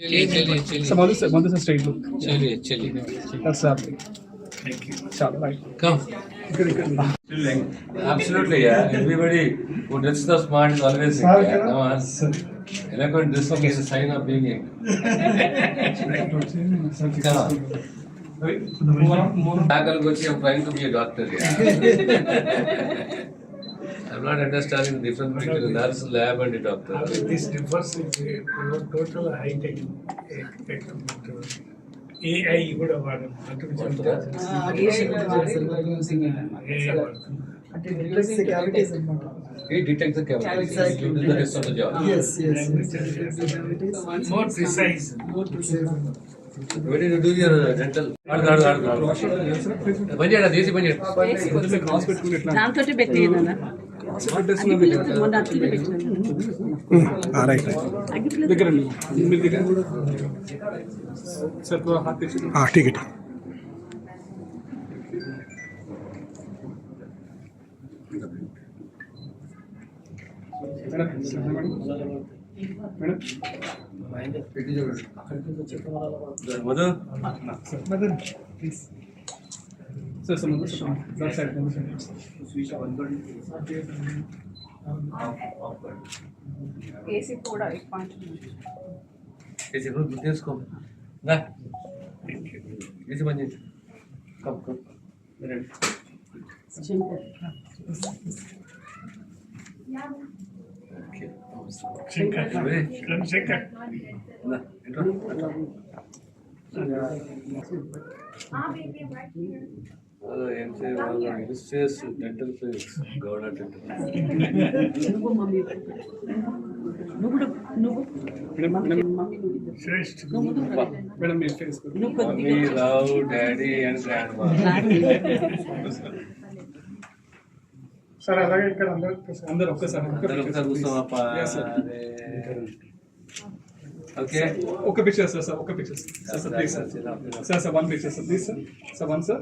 चलिए चलिए straight look चलिए चलिए थैंक यू चलो bye come Absolutely, yeah. Everybody who dresses up smart is always yeah. eloquent. This one is a sign of being in. Who are you? I'm trying to be a doctor. Yeah. I'm not understanding the difference between the nurse, lab, and the doctor. This differs with your total high tech AI కూడా వాడడం artificial intelligence. AI వాడుతున్నాం. He detects the cavities. You do the rest of the job. Yes, yes, Language yes. and- More precise. Ready to do your dental? ఆడు, ఆడు, ఆడు, ఆడు. పని చేయడా చేసి పని చేయడం కొంచెం cross పెట్టుకుని ఇట్లా. దాంతో పెట్టిన రైట్ దగ్గర మీరు దగ్గర sir ticket Madan Madan please sir समझ सर साइड में स्विच ऑन कर एसी थोड़ा एक पाँच मिनट एसी बहुत बुद्धि उसको ना एसी बन जाए कब कब मिनट शेकर ना इंट्रो आप एक बार ఏం చేయాలి యూస్ చేస్ డెంటల్ ఫేస్ గౌడ డెంటల్ నువ్వు మమ్మీ నువ్వు కూడా నువ్వు మమ్మీ మమ్మీ నువ్వు ఇద్దరు. శ్రేష్ఠ. నువ్వు ముందు రండి. మేడం మీరు ఫేస్ నువ్వు మమ్మీ కొద్దిగా love daddy and grandma sir అలాగే ఇక్కడ అందరూ అందరు ఒక్కసారి ఒక్క అందరూ ఒకసారి కూర్చోమప్పా Yes, sir. ఓకే ఒక్క పిక్చర్ సార్ సార్ ఒక్క picture sir sir please sir sir sir one picture sir please sir sir one sir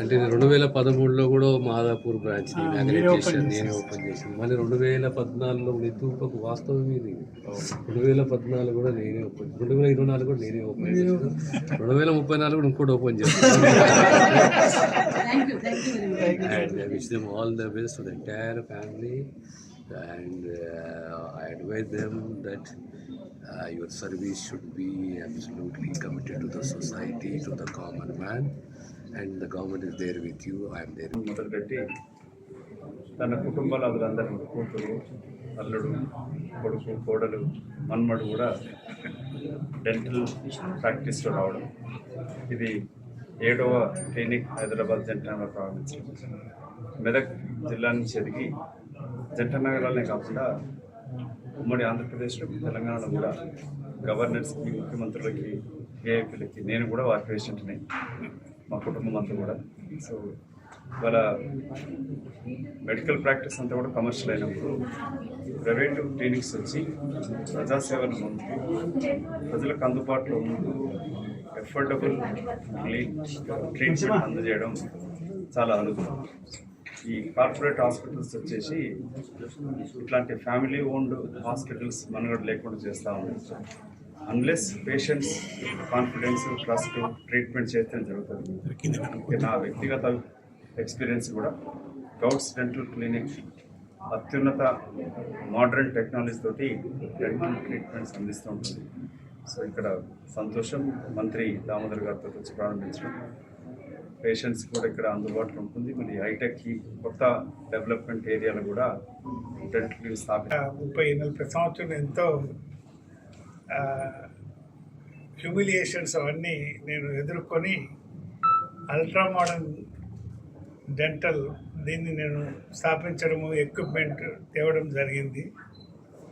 అంటే రెండు వేల పదమూడులో కూడా మాదాపూర్ బ్రాంచ్ నేనే ఓపెన్ చేశాను మళ్ళీ రెండు వేల పద్నాలుగులో నితూపకు వాస్తవం ఇది. రెండు వేల పద్నాలుగు కూడా నేనే ఓపెన్ రెండు వేల ఇరవై నాలుగు కూడా నేనే ఓపెన్ చేశాను. రెండు వేల ముప్పై నాలుగు కూడా ఇంకోటి ఓపెన్ చేస్తాను thank you thank you very much and I wish them all the best to the entire family. And uh, I advise them that uh, your service should be absolutely committed to the society, to the common man, and the government is there with you I'm there మొదలుపెట్టి తన కుటుంబాలు అందరూ కూతురు అల్లుడు కొడుకు కోడలు మన్మడు కూడా dental ప్రాక్టీస్లో రావడం. ఇది ఏడవ క్లినిక్ హైదరాబాద్ జంటనగర్లో ప్రారంభించడం. మెదక్ జిల్లా నుంచి ఎదిగి జంట నగరాలనే కాకుండా ఉమ్మడి ఆంధ్రప్రదేశ్లో తెలంగాణలో కూడా గవర్నర్స్కి ముఖ్యమంత్రులకి ఏఐపీలకి నేను కూడా వారి పేషెంట్ని మా కుటుంబం అంతా కూడా. సో వాళ్ళ మెడికల్ ప్రాక్టీస్ అంతా కూడా కమర్షియల్ అయినప్పుడు ప్రైవేటు క్లినిక్స్ వచ్చి ప్రజాసేవను పొందుతూ ప్రజలకు అందుబాటులో ఉంటూ ఎఫోర్డబుల్ ట్రీట్మెంట్ అందజేయడం చాలా అనుకూలం ఈ కార్పొరేట్ హాస్పిటల్స్ వచ్చేసి ఇట్లాంటి ఫ్యామిలీ ఓన్డ్ హాస్పిటల్స్ మనుగడ లేకుండా చేస్తూ ఉన్నాయి unless patients confidence trust treatment చేస్తే జరుగుతుంది. నా వ్యక్తిగత ఎక్స్పీరియన్స్ కూడా గౌడ్స్ డెంటల్ క్లినిక్ అత్యున్నత మోడర్న్ టెక్నాలజీ తోటి డెంటల్ ట్రీట్మెంట్స్ అందిస్తూ ఉంటుంది. సో ఇక్కడ సంతోషం మంత్రి దామోదర్ గారితో వచ్చి ప్రారంభించడం. పేషెంట్స్ కూడా ఇక్కడ అందుబాటులో ఉంటుంది. మరి హైటెక్ ఈ కొత్త డెవలప్మెంట్ ఏరియాలో కూడా డెంటల్ స్థాపి ముప్పై నలభై సంవత్సరం ఎంతో హ్యూమిలియేషన్స్ అవన్నీ నేను ఎదుర్కొని అల్ట్రా మోడర్న్ డెంటల్ దీన్ని నేను స్థాపించడము ఎక్విప్మెంట్ తేవడం జరిగింది.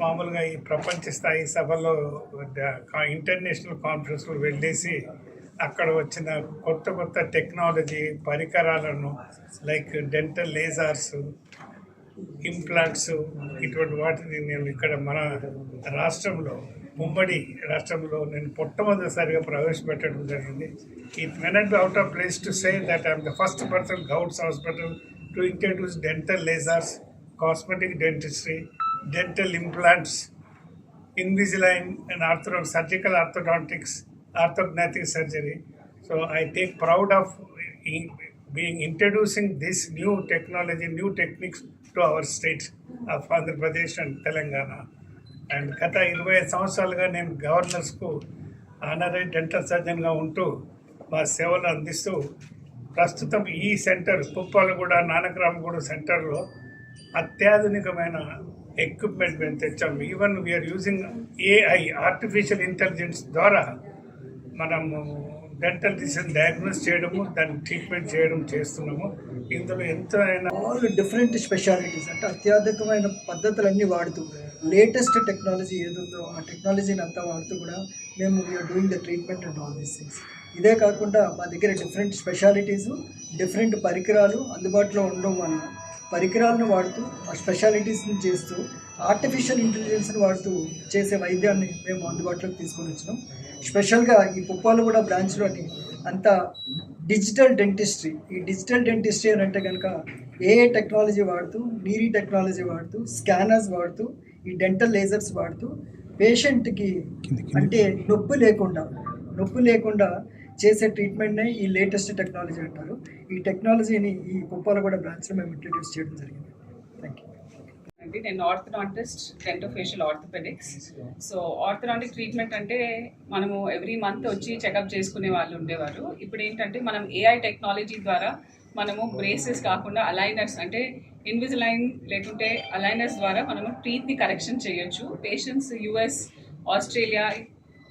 మామూలుగా ఈ ప్రపంచ స్థాయి సభలో ఇంటర్నేషనల్ కాన్ఫరెన్స్లో వెళ్ళేసి అక్కడ వచ్చిన కొత్త కొత్త టెక్నాలజీ పరికరాలను లైక్ డెంటల్ లేజర్స్ ఇంప్లాంట్స్ ఇటువంటి వాటిని నేను ఇక్కడ మన రాష్ట్రంలో ముమ్మడి రాష్ట్రంలో నేను పొట్టమొదటిసారిగా ప్రవేశపెట్టడం జరిగింది. It may not be out of place to say that I'm the first person Goud's hospital to introduce dental lasers cosmetic dentistry dental implants Invisalign and ortho surgical orthodontics orthognathic surgery so I take proud of being introducing this new technology new techniques to our states of Andhra Pradesh and Telangana and గత ఇరవై ఐదు సంవత్సరాలుగా నేను గవర్నర్స్కు honorary dental సర్జన్గా ఉంటూ మా సేవలు అందిస్తూ ప్రస్తుతం ఈ సెంటర్ పుప్పాలగూడ నానకరామగూడ సెంటర్లో అత్యాధునికమైన ఎక్విప్మెంట్ మేము తెచ్చాం. Even we are using AI artificial intelligence ద్వారా మనము డెంటల్ డిసీజ్ డయాగ్నోస్ చేయడము దాన్ని ట్రీట్మెంట్ చేయడం చేస్తున్నాము. ఇందులో ఎంత అయినా ఆల్ డిఫరెంట్ స్పెషాలిటీస్ అంటే అత్యాధునికమైన పద్ధతులన్నీ వాడుతూ లేటెస్ట్ టెక్నాలజీ ఏదుందో ఆ టెక్నాలజీని అంతా వాడుతూ కూడా మేము we are doing the treatment and all these things ఇదే కాకుండా మా దగ్గర డిఫరెంట్ స్పెషాలిటీస్ డిఫరెంట్ పరికరాలు అందుబాటులో ఉండడం వలన పరికరాలను వాడుతూ ఆ స్పెషాలిటీస్ని చేస్తూ ఆర్టిఫిషియల్ ఇంటెలిజెన్స్ని వాడుతూ చేసే వైద్యాన్ని మేము అందుబాటులోకి తీసుకొని వచ్చినాం. స్పెషల్గా ఈ పుప్పాలగూడ బ్రాంచ్లోని అంతా డిజిటల్ డెంటిస్ట్రీ ఈ డిజిటల్ డెంటిస్ట్రీ అని అంటే కనుక ఏ టెక్నాలజీ వాడుతూ నీరీ టెక్నాలజీ వాడుతూ స్కానర్స్ వాడుతూ ఈ డెంటల్ లేజర్స్ వాడుతూ పేషెంట్కి అంటే నొప్పి లేకుండా నొప్పి లేకుండా చేసే ట్రీట్మెంట్నే ఈ లేటెస్ట్ టెక్నాలజీ అంటారు. ఈ టెక్నాలజీని ఈ పుప్పాలగూడ బ్రాంచ్లో మేము ఇంట్రడ్యూస్ చేయడం జరిగింది. థ్యాంక్ యూ అంటే నేను orthodontist dentofacial orthopedics so orthodontic treatment అంటే మనము ఎవ్రీ మంత్ వచ్చి చెకప్ చేసుకునే వాళ్ళు ఉండేవారు. ఇప్పుడు ఏంటంటే మనం ఏఐ టెక్నాలజీ ద్వారా మనము బ్రేసెస్ కాకుండా అలైనర్స్ అంటే ఇన్విజిలైన్ లేకుంటే అలైనర్స్ ద్వారా మనము టీత్ని కరెక్షన్ చేయొచ్చు. పేషెంట్స్ యుఎస్ ఆస్ట్రేలియా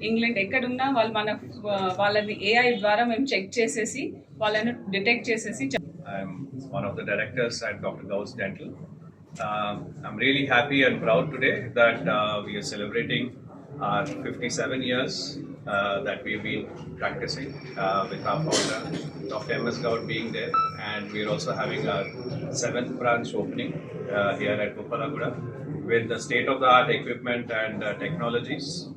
ఇంగ్లాండ్ ఎక్కడున్నా వాళ్ళు మన వాళ్ళని ఏఐ ద్వారా మేము చెక్ చేసేసి వాళ్ళని డిటెక్ట్ చేసేసి Uh, I'm really happy and proud today that uh, we are celebrating our 57 years uh, that we've been practicing uh, with our founder, Dr. M.S. Gaud being there, and we're also having our seventh branch opening uh, here at Gopalaguda with the state-of-the-art equipment and uh, technologies.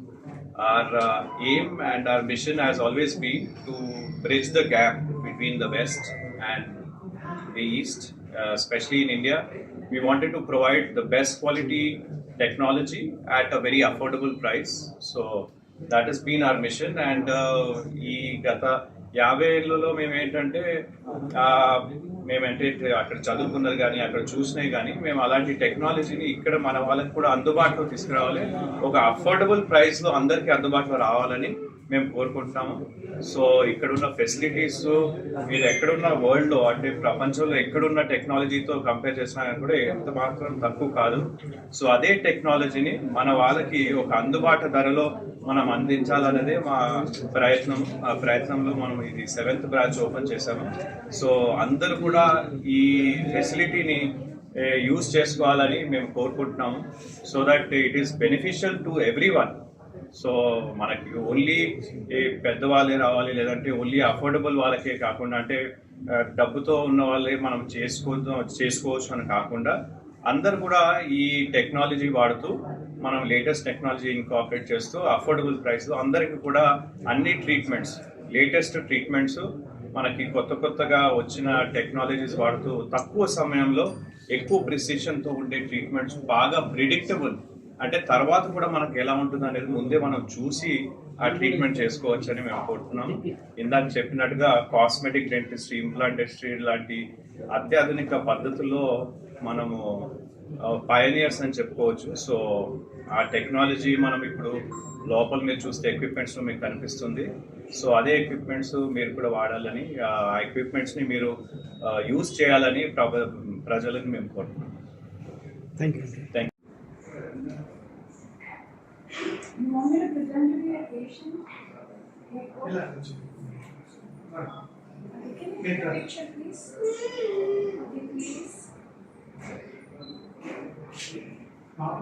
Our uh, aim and our mission has always been to bridge the gap between the West and the East, uh, especially in India. We wanted to provide the best quality technology at a very affordable price. So that is been our mission and ఈ గత యాభై ఏళ్ళలో మేము ఏంటంటే మేమంటే అక్కడ చదువుకున్నది కానీ అక్కడ చూసినవి కానీ మేము అలాంటి టెక్నాలజీని ఇక్కడ మన వాళ్ళకి కూడా అందుబాటులో తీసుకురావాలి. ఒక అఫోర్డబుల్ ప్రైస్లో అందరికీ అందుబాటులో రావాలని మేము కోరుకుంటున్నాము. సో ఇక్కడున్న ఫెసిలిటీస్ మీరు ఎక్కడున్న వరల్డ్లో అంటే ప్రపంచంలో ఎక్కడున్న టెక్నాలజీతో కంపేర్ చేసినా కూడా ఎంత మాత్రం తక్కువ కాదు. సో అదే టెక్నాలజీని మన వాళ్ళకి ఒక అందుబాటు ధరలో మనం అందించాలనేదే మా ప్రయత్నం. ఆ ప్రయత్నంలో మనం ఇది సెవెంత్ బ్రాంచ్ ఓపెన్ చేశాము. సో అందరూ కూడా ఈ ఫెసిలిటీని యూజ్ చేసుకోవాలని మేము కోరుకుంటున్నాము. So that it is beneficial to everyone so మనకి ఓన్లీ ఈ పెద్దవాళ్ళే రావాలి లేదంటే ఓన్లీ అఫోర్డబుల్ వాళ్ళకే కాకుండా అంటే డబ్బుతో ఉన్న వాళ్ళే మనం చేసుకో చేసుకోవచ్చు అని కాకుండా అందరు కూడా ఈ టెక్నాలజీ వాడుతూ మనం లేటెస్ట్ టెక్నాలజీ ఇన్కాపరేట్ చేస్తూ అఫోర్డబుల్ ప్రైస్లో అందరికీ కూడా అన్ని ట్రీట్మెంట్స్ లేటెస్ట్ ట్రీట్మెంట్స్ మనకి కొత్త కొత్తగా వచ్చిన టెక్నాలజీస్ వాడుతూ తక్కువ సమయంలో ఎక్కువ ప్రిసిషన్తో ఉండే ట్రీట్మెంట్స్ బాగా ప్రిడిక్టబుల్ అంటే తర్వాత కూడా మనకు ఎలా ఉంటుంది అనేది ముందే మనం చూసి ఆ ట్రీట్మెంట్ చేసుకోవచ్చు అని మేము కోరుతున్నాం. ఇందాక చెప్పినట్టుగా కాస్మెటిక్ డెంటిస్ట్రీ ఇంప్లాంట్ డెంటిస్ట్రీ లాంటి అత్యాధునిక పద్ధతుల్లో మనము పయనియర్స్ అని చెప్పుకోవచ్చు. సో ఆ టెక్నాలజీ మనం ఇప్పుడు లోపల మీరు చూస్తే ఎక్విప్మెంట్స్ మీకు కనిపిస్తుంది. సో అదే ఎక్విప్మెంట్స్ మీరు కూడా వాడాలని ఆ ఎక్విప్మెంట్స్ని మీరు యూజ్ చేయాలని ప్ర- ప్రజలకు మేము కోరుతున్నాం. Thank you thank patient? Can you take a picture, please? Okay, please. Not